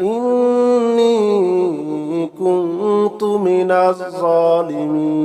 إني كنت من الظالمين.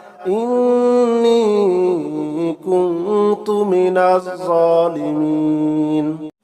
إني كنت من الظالمين.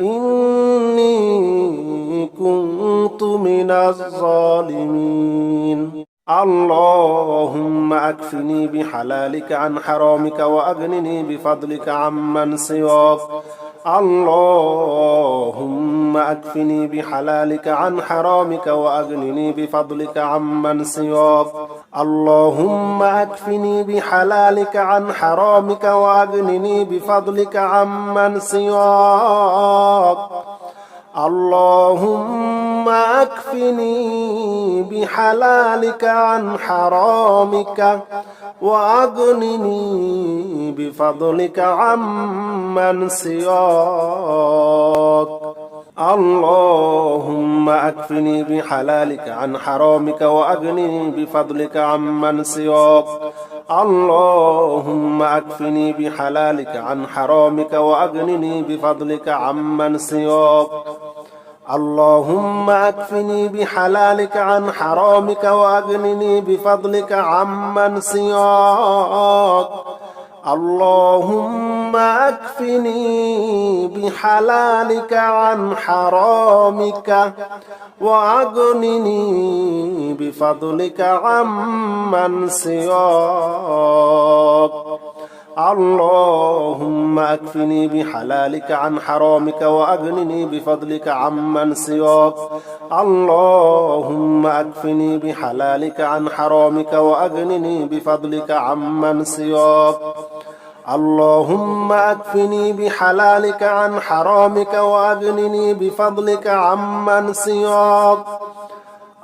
إني كنت من الظالمين. اللهم أكفني بحلالك عن حرامك وأغنني بفضلك عمن سواك. اللهم أكفني بحلالك عن حرامك وأغنني بفضلك عمن سواك. اللهم أكفني بحلالك عن حرامك وأغنني بفضلك عمن سواك. اللهم اكفني بحلالك عن حرامك واغنني بفضلك عمن سواك. اللهم اكفني بحلالك عن حرامك واغنني بفضلك عمن سواك. اللهم اكفني بحلالك عن حرامك واغنني بفضلك عمن سواك. اللهم اكفني بحلالك عن حرامك واغنني بفضلك عمن سواك اللهم اكفني بحلالك عن حرامك واغنني بفضلك عمن سواك اللهم أكفني بحلالك عن حرامك وأغنني بفضلك عمن سواك. اللهم أكفني بحلالك عن حرامك وأغنني بفضلك عمن سواك. اللهم أكفني بحلالك عن حرامك وأغنني بفضلك عمن سواك.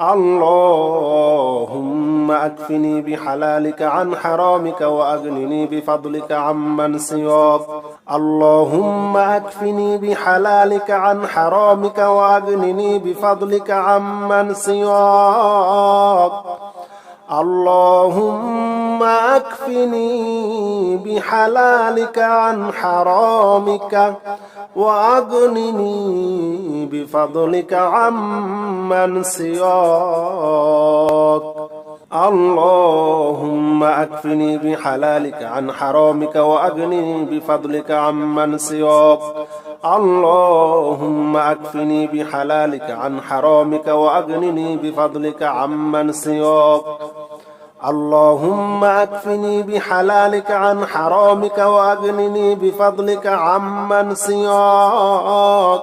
اللهم أكفني بحلالك عن حرامك وأغنني بفضلك عمن سواك. اللهم أكفني بحلالك عن حرامك وأغنني بفضلك عمن سواك. اللهم اكفني بحلالك عن حرامك واغنني بفضلك عمن سواك. اللهم اكفني بحلالك عن حرامك واغنني بفضلك عمن سواك. اللهم اكفني بحلالك عن حرامك واغنني بفضلك عمن سواك. اللهم اكفني بحلالك عن حرامك واغنني بفضلك عمن سواك.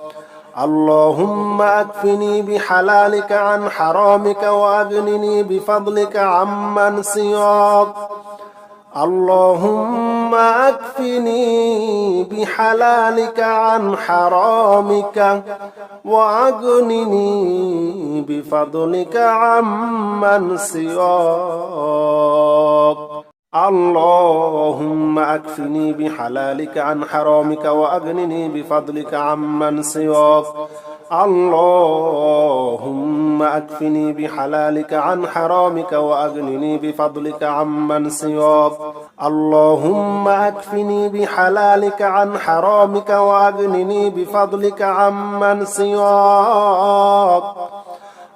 اللهم اكفني بحلالك عن حرامك وأغنني بفضلك عمن سواك. اللهم اكفني بحلالك عن حرامك وأغنني بفضلك عمن سواك. اللهم أكفني بحلالك عن حرامك وأغنني بفضلك عمن سواك. اللهم أكفني بحلالك عن حرامك وأغنني بفضلك عمن سواك. اللهم أكفني بحلالك عن حرامك وأغنني بفضلك عمن سواك.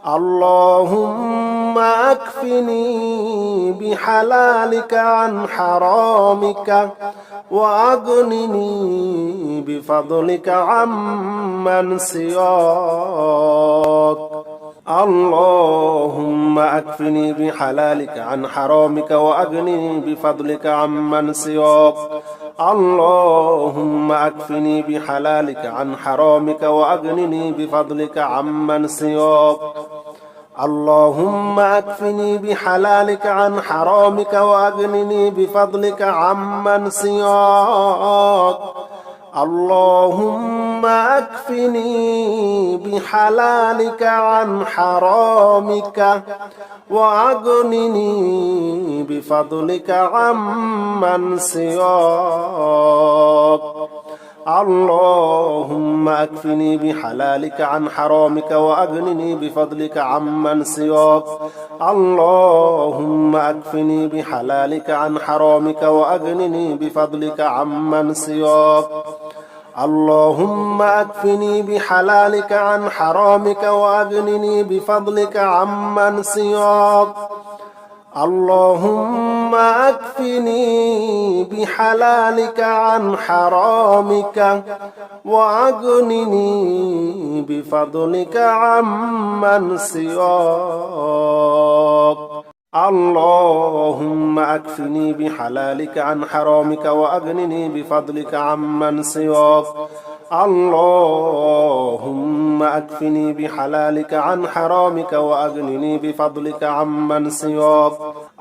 اللهم اكفني بحلالك عن حرامك وأغنني بفضلك عمن سواك. اللهم اكفني بحلالك عن حرامك وأغنني بفضلك عمن سواك. اللهم اكفني بحلالك عن حرامك واغنني بفضلك عمن سواك. اللهم اكفني بحلالك عن حرامك واغنني بفضلك عمن سواك. اللهم اكفني بحلالك عن حرامك واغنني بفضلك عمن سواك. اللهم اكفني بحلالك عن حرامك واغنني بفضلك عمن سواك. اللهم اكفني بحلالك عن حرامك واغنني بفضلك عمن سواك. اللهم اكفني بحلالك عن حرامك واغنني بفضلك عمن سواك اللهم اكفني بحلالك عن حرامك واغنني بفضلك عمن سواك اللهم أكفني بحلالك عن حرامك وأغنني بفضلك عمن سواك. اللهم أكفني بحلالك عن حرامك وأغنني بفضلك عمن سواك.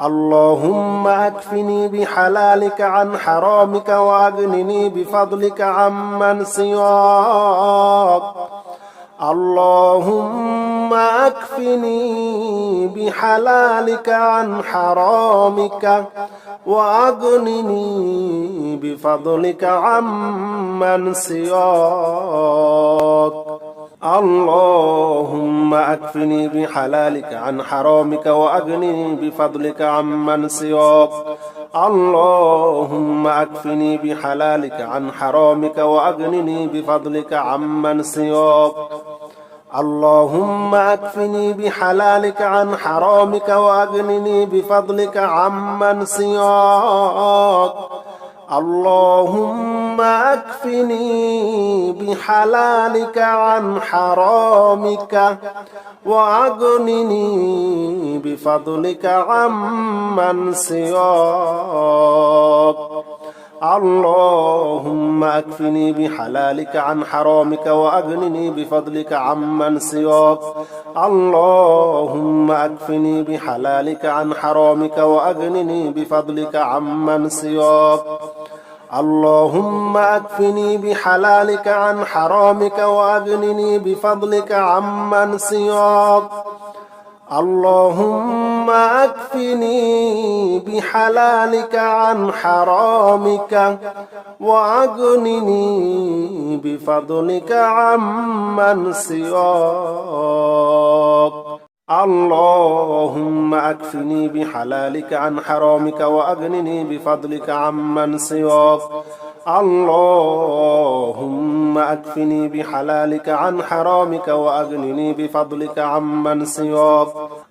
اللهم أكفني بحلالك عن حرامك وأغنني بفضلك عمن سواك. اللهم اكفني بحلالك عن حرامك واغنني بفضلك عمن سواك. اللهم اكفني بحلالك عن حرامك واغنني بفضلك عمن سواك. اللهم اكفني بحلالك عن حرامك واغنني بفضلك عمن سواك. اللهم اكفني بحلالك عن حرامك واغنني بفضلك عمن سواك. اللهم اكفني بحلالك عن حرامك واغنني بفضلك عمن سواك. اللهم اكفني بحلالك عن حرامك وأغنني بفضلك عمن سواك. اللهم اكفني بحلالك عن حرامك وأغنني بفضلك عمن سواك. اللهم اكفني بحلالك عن حرامك وأغنني بفضلك عمن سواك. اللهم اكفني بحلالك عن حرامك واغنني بفضلك عمن سواك. اللهم اكفني بحلالك عن حرامك واغنني بفضلك عمن سواك. اللهم أكفني بحلالك عن حرامك وأغنني بفضلك عمن سواك.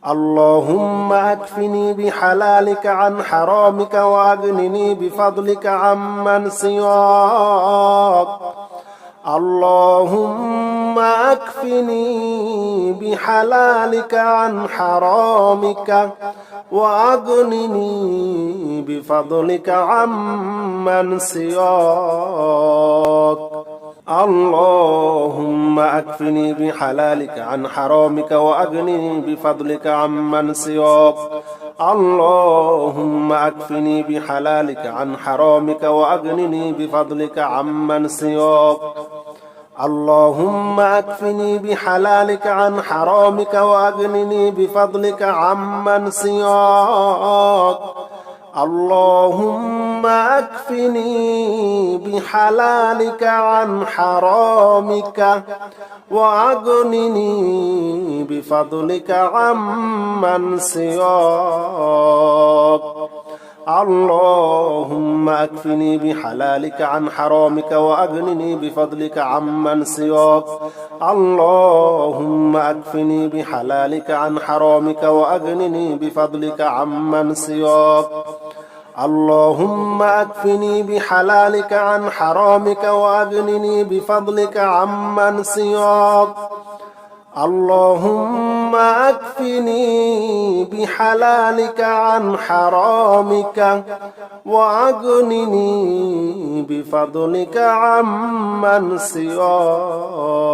اللهم أكفني بحلالك عن حرامك وأغنني بفضلك عمن سواك. اللهم اكفني بحلالك عن حرامك وأغنني بفضلك عمن سواك. اللهم اكفني بحلالك عن حرامك وأغنني بفضلك عمن سواك. اللهم اكفني بحلالك عن حرامك وأغنني بفضلك عمن سواك. اللهم اكفني بحلالك عن حرامك وأغنني بفضلك عمن سواك. اللهم اكفني بحلالك عن حرامك وأغنني بفضلك عمن سواك. اللهم اكفني بحلالك عن حرامك وأغنني بفضلك عمن سواك. اللهم اكفني بحلالك عن حرامك وأغنني بفضلك عمن سواك. اللهم اكفني بحلالك عن حرامك وأغنني بفضلك عمن سواك. اللهم أكفني بحلالك عن حرامك وأغنني بفضلك عمن سواك.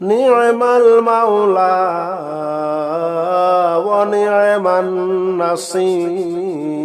নিয়মাল মাওলা ও নিয়মান নাসির।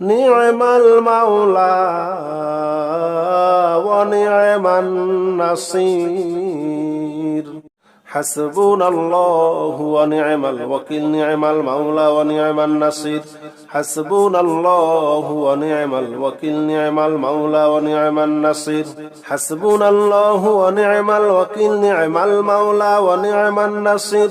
نعم المولى ونعم النصير حسبنا الله ونعم الوكيل نعم المولى ونعم النصير حسبنا الله ونعم الوكيل نعم المولى ونعم النصير حسبنا الله ونعم الوكيل نعم المولى ونعم النصير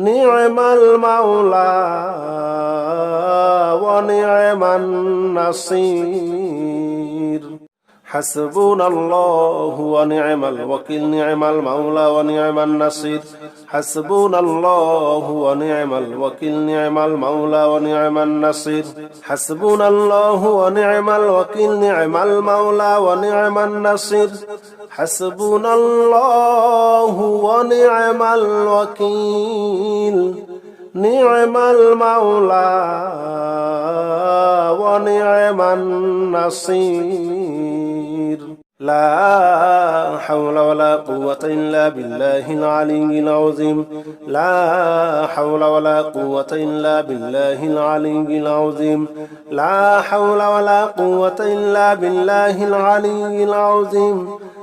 نعم المولى ونعم النصير حسبنا الله ونعم الوكيل نعم المولى ونعم النصير حسبنا الله ونعم الوكيل نعم المولى ونعم النصير حسبنا الله ونعم الوكيل نعم المولى ونعم النصير حسبنا الله ونعم الوكيل. نعم المولى ونعم النصير. لا حول ولا قوة إلا بالله العلي العظيم. لا حول ولا قوة إلا بالله العلي العظيم. لا حول ولا قوة إلا بالله العلي العظيم.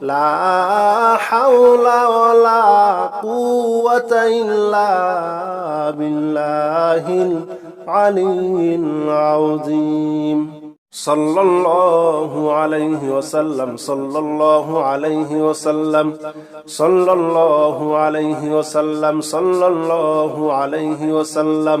لا حول ولا قوة إلا بالله العلي العظيم. صلى الله عليه وسلم صلى الله عليه وسلم صلى الله عليه وسلم صلى الله عليه وسلم.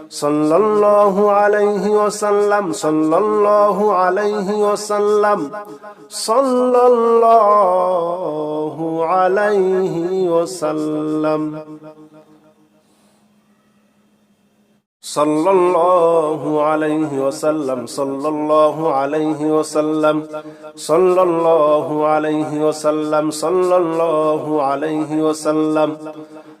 সাল্লাল্লাহু আলাইহি ওয়াসাল্লাম সাল্লাল্লাহু আলাইহি ওয়াসাল্লাম সাল্লাল্লাহু আলাইহি ওয়াসাল্লাম صلى الله عليه وسلم صلى الله عليه وسلم صلى الله عليه وسلم صلى الله عليه وسلم